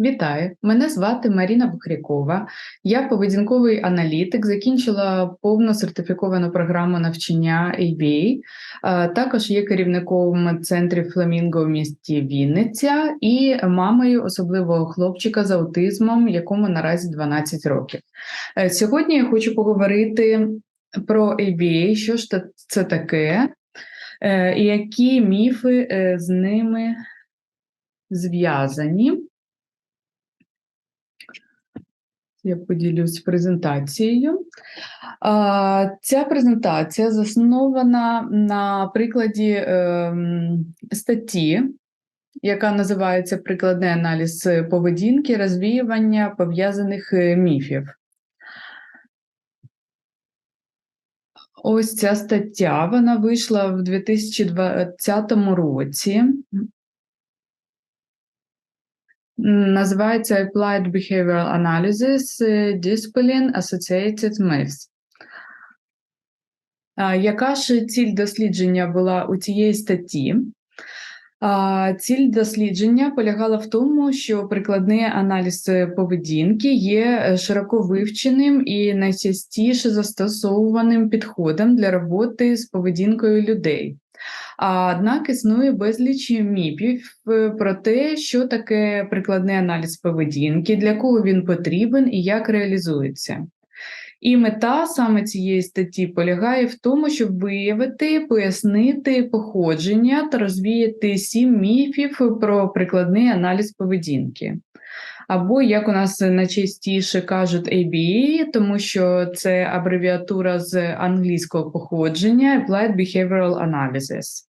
Вітаю, мене звати Маріна Бухрякова. Я поведінковий аналітик, закінчила повну сертифіковану програму навчання ABA. Е, Також є керівником центрів Фламінго в місті Вінниця і мамою особливого хлопчика з аутизмом, якому наразі 12 років. Е, Сьогодні я хочу поговорити про ABA, що ж це таке, е, і які міфи з ними зв'язані. Я поділюсь презентацією. Ця презентація заснована на прикладі ем, статті, яка називається Прикладний аналіз поведінки, розвіювання пов'язаних е, міфів. Ось ця стаття вона вийшла в 2020 році. Називається Applied Behavioral Analysis Discipline Associated Myths. Яка ж ціль дослідження була у цієї статті? Ціль дослідження полягала в тому, що прикладний аналіз поведінки є широко вивченим і найчастіше застосовуваним підходом для роботи з поведінкою людей. А, Однак існує безліч міфів е, про те, що таке прикладний аналіз поведінки, для кого він потрібен і як реалізується. І мета саме цієї статті полягає в тому, щоб виявити, пояснити походження та розвіяти сім міфів про прикладний аналіз поведінки. Або, як у нас найчастіше кажуть, ABA, тому що це абревіатура з англійського походження Applied Behavioral Analysis.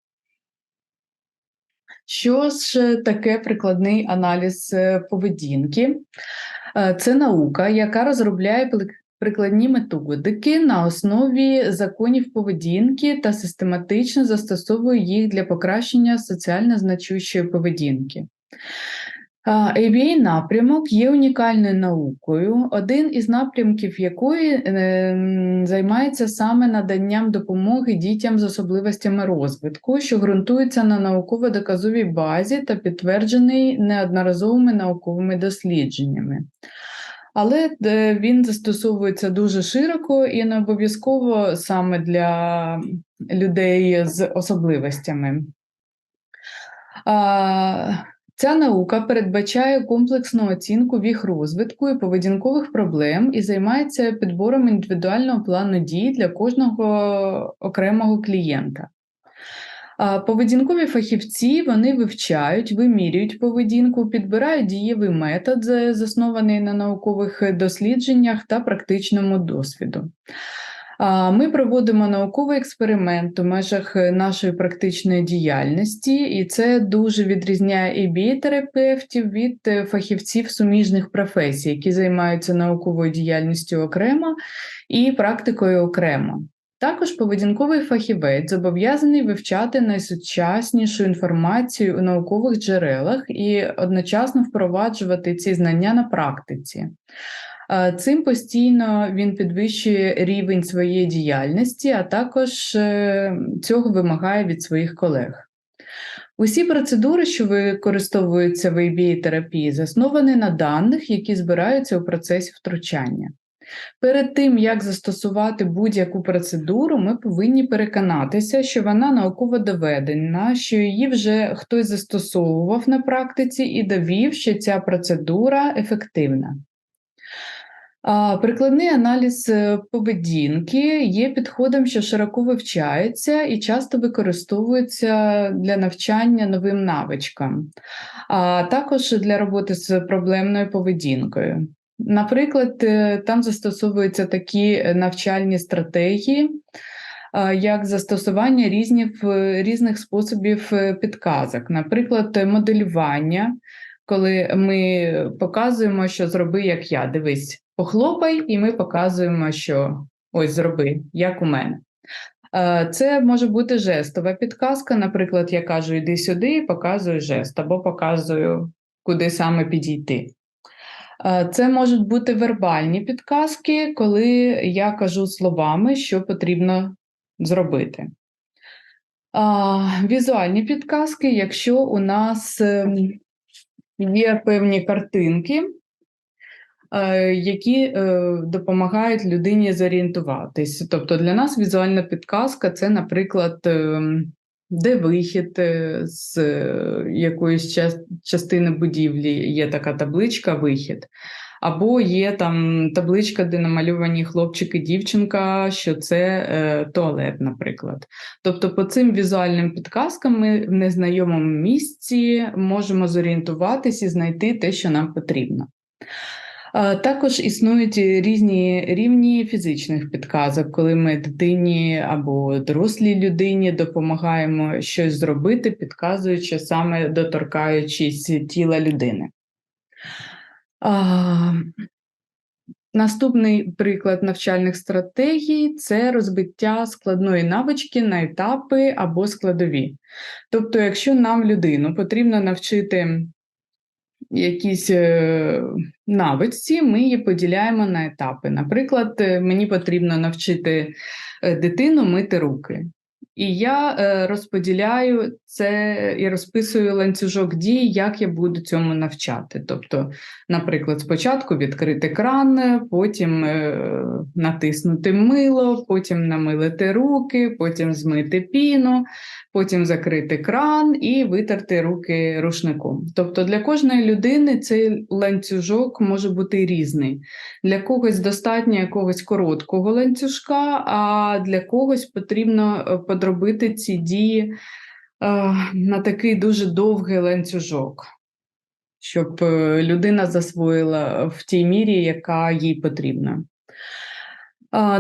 Що ж таке прикладний аналіз е, поведінки? Е, Це наука, яка розробляє прикладні методики на основі законів поведінки та систематично застосовує їх для покращення соціально значущої поведінки. ABA напрямок є унікальною наукою, один із напрямків якої е, займається саме наданням допомоги дітям з особливостями розвитку, що ґрунтується на науково-доказовій базі та підтверджений неодноразовими науковими дослідженнями. Але е, він застосовується дуже широко і не обов'язково саме для людей з особливостями. Ця наука передбачає комплексну оцінку в їх розвитку і поведінкових проблем і займається підбором індивідуального плану дій для кожного окремого клієнта. Поведінкові фахівці вони вивчають, вимірюють поведінку, підбирають дієвий метод, заснований на наукових дослідженнях та практичному досвіду. Ми проводимо науковий експеримент у межах е, нашої практичної діяльності, і це дуже відрізняє ABA-терапевтів від е, фахівців суміжних професій, які займаються науковою діяльністю окремо і практикою окремо. Також поведінковий фахівець зобов'язаний вивчати найсучаснішу інформацію у наукових джерелах і одночасно впроваджувати ці знання на практиці. Е, Цим постійно він підвищує рівень своєї діяльності, а також е, цього вимагає від своїх колег. Усі процедури, що використовуються в ABA терапії, засновані на даних, які збираються у процесі втручання. Перед тим, як застосувати будь-яку процедуру, ми повинні переконатися, що вона науково доведена, що її вже хтось застосовував на практиці і довів, що ця процедура ефективна. Прикладний аналіз е, поведінки є підходом, що широко вивчається і часто використовується для навчання новим навичкам, а також для роботи з проблемною поведінкою. Наприклад, е, там застосовуються такі е, навчальні стратегії, як застосування різних, різних способів підказок, наприклад, моделювання, коли ми показуємо, що зроби, як я. Дивись, похлопай, і ми показуємо, що ось зроби, як у мене. Е, Це може бути жестова підказка. Наприклад, я кажу, іди сюди і показую жест, або показую, куди саме підійти. Е, Це можуть бути вербальні підказки, коли я кажу словами, що потрібно зробити. Візуальні підказки, якщо у нас ем, є певні картинки, е, які е, допомагають людині зорієнтуватись. Тобто для нас візуальна підказка це, наприклад, ем, де вихід е, з е, якоїсь частини будівлі, є така табличка вихід. Або є там табличка, де намальовані хлопчик і дівчинка, що це е, туалет, наприклад. Тобто, по цим візуальним підказкам ми в незнайомому місці можемо зорієнтуватись і знайти те, що нам потрібно. Також існують різні рівні фізичних підказок, коли ми дитині або дорослій людині допомагаємо щось зробити, підказуючи саме доторкаючись тіла людини. А, Наступний приклад навчальних стратегій це розбиття складної навички на етапи або складові. Тобто, якщо нам людину потрібно навчити якісь е, навичці, ми її поділяємо на етапи. Наприклад, е, мені потрібно навчити е, дитину мити руки. І я е, розподіляю це і розписую ланцюжок дій, як я буду цьому навчати. Тобто, наприклад, спочатку відкрити кран, потім е, натиснути мило, потім намилити руки, потім змити піну, потім закрити кран і витерти руки рушником. Тобто для кожної людини цей ланцюжок може бути різний. Для когось достатньо якогось короткого ланцюжка, а для когось потрібно е, подробити ці дії е, на такий дуже довгий ланцюжок, щоб е, людина засвоїла в тій мірі, яка їй потрібна.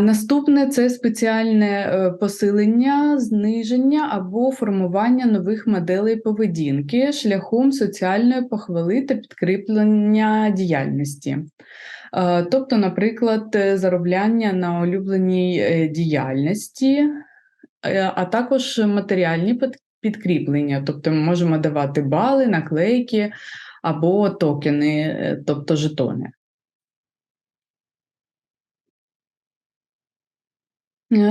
Наступне це спеціальне е, посилення, зниження або формування нових моделей поведінки шляхом соціальної похвали та підкріплення діяльності. Тобто, наприклад, заробляння на улюбленій діяльності, а також матеріальні під- підкріплення. Тобто, ми можемо давати бали, наклейки або токени, е, тобто жетони.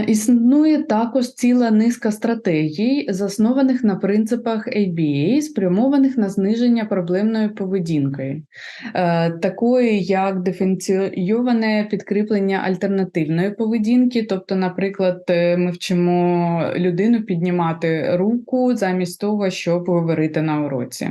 Існує також ціла низка стратегій, заснованих на принципах ABA, спрямованих на зниження проблемної поведінки, е, такої як диференційоване підкріплення альтернативної поведінки. Тобто, наприклад, е, ми вчимо людину піднімати руку замість того, щоб говорити на уроці.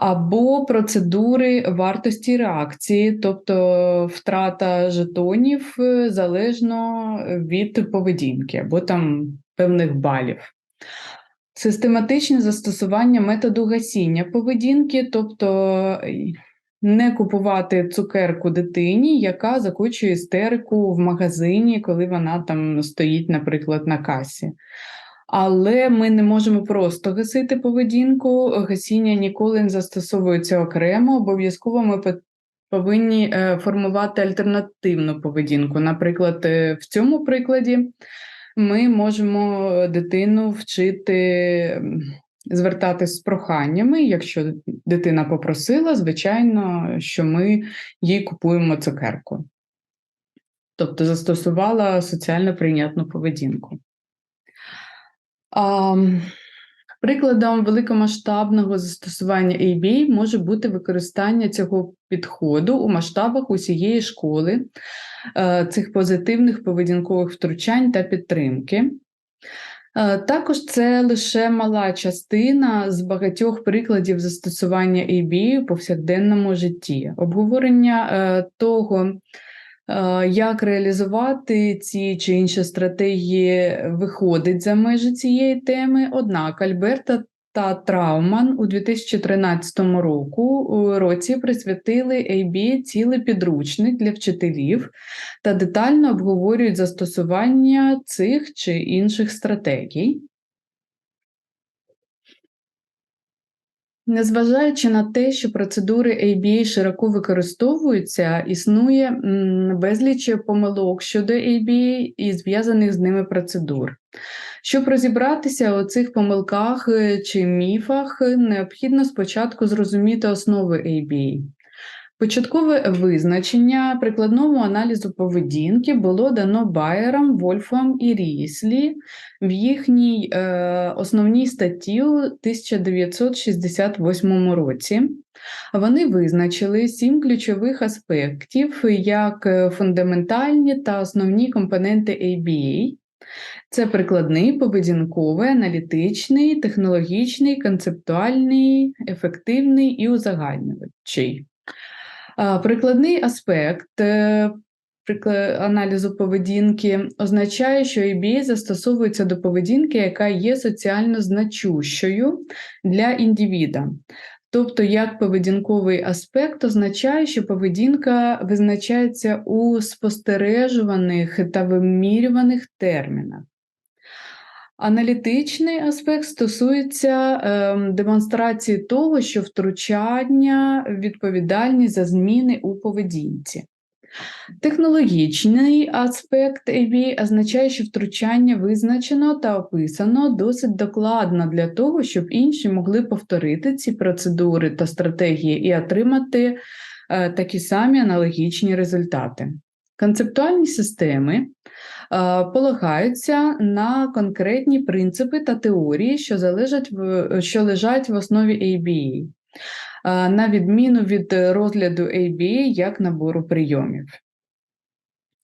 Або процедури вартості реакції, тобто втрата жетонів е, залежно від поведінки, або там певних балів. Систематичне застосування методу гасіння поведінки, тобто не купувати цукерку дитині, яка закочує істерику в магазині, коли вона там стоїть, наприклад, на касі. Але ми не можемо просто гасити поведінку. Гасіння ніколи не застосовується окремо. Обов'язково ми повинні е, формувати альтернативну поведінку. Наприклад, е, в цьому прикладі ми можемо дитину вчити звертатись з проханнями. Якщо дитина попросила, звичайно, що ми їй купуємо цукерку. Тобто застосувала соціально прийнятну поведінку. Прикладом великомасштабного застосування ABA може бути використання цього підходу у масштабах усієї школи, е, цих позитивних поведінкових втручань та підтримки. Е, Також це лише мала частина з багатьох прикладів застосування ABA у повсякденному житті. Обговорення е, того, як реалізувати ці чи інші стратегії виходить за межі цієї теми. Однак Альберта та Трауман у 2013 року, році присвятили AB цілий підручник для вчителів та детально обговорюють застосування цих чи інших стратегій. Незважаючи на те, що процедури ABA широко використовуються, існує безліч помилок щодо ABA і зв'язаних з ними процедур. Щоб розібратися у цих помилках е, чи міфах, необхідно спочатку зрозуміти основи ABA. Початкове визначення прикладному аналізу поведінки було дано Байером, Вольфом і Ріслі в їхній е, основній статті у 1968 році. Вони визначили сім ключових аспектів як е, фундаментальні та основні компоненти ABA. Це прикладний, поведінковий, аналітичний, технологічний, концептуальний, ефективний і узагальнювачий. Прикладний аспект е, аналізу поведінки означає, що ABA застосовується до поведінки, яка є соціально значущою для індивіда. Тобто, як поведінковий аспект означає, що поведінка визначається у спостережуваних та вимірюваних термінах. Аналітичний аспект стосується ем, демонстрації того, що втручання відповідальні за зміни у поведінці. Технологічний аспект ABA означає, що втручання визначено та описано досить докладно для того, щоб інші могли повторити ці процедури та стратегії і отримати е, такі самі аналогічні результати. Концептуальні системи е, полагаються на конкретні принципи та теорії, що, залежать в, що лежать в основі ABA, е, на відміну від розгляду ABA як набору прийомів.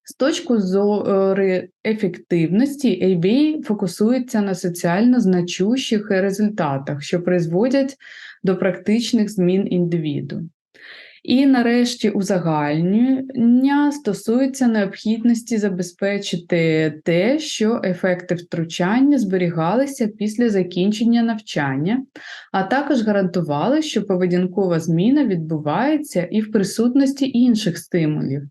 З точки зору ефективності, ABA фокусується на соціально значущих результатах, що призводять до практичних змін індивіду. І нарешті узагальнення стосується необхідності забезпечити те, що ефекти втручання зберігалися після закінчення навчання, а також гарантували, що поведінкова зміна відбувається і в присутності інших стимулів.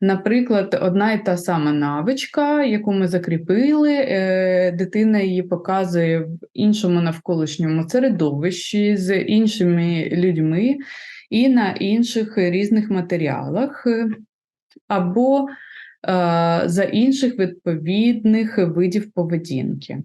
Наприклад, одна і та сама навичка, яку ми закріпили, е, дитина її показує в іншому навколишньому середовищі з іншими людьми і на інших різних матеріалах, е, або е, за інших відповідних видів поведінки.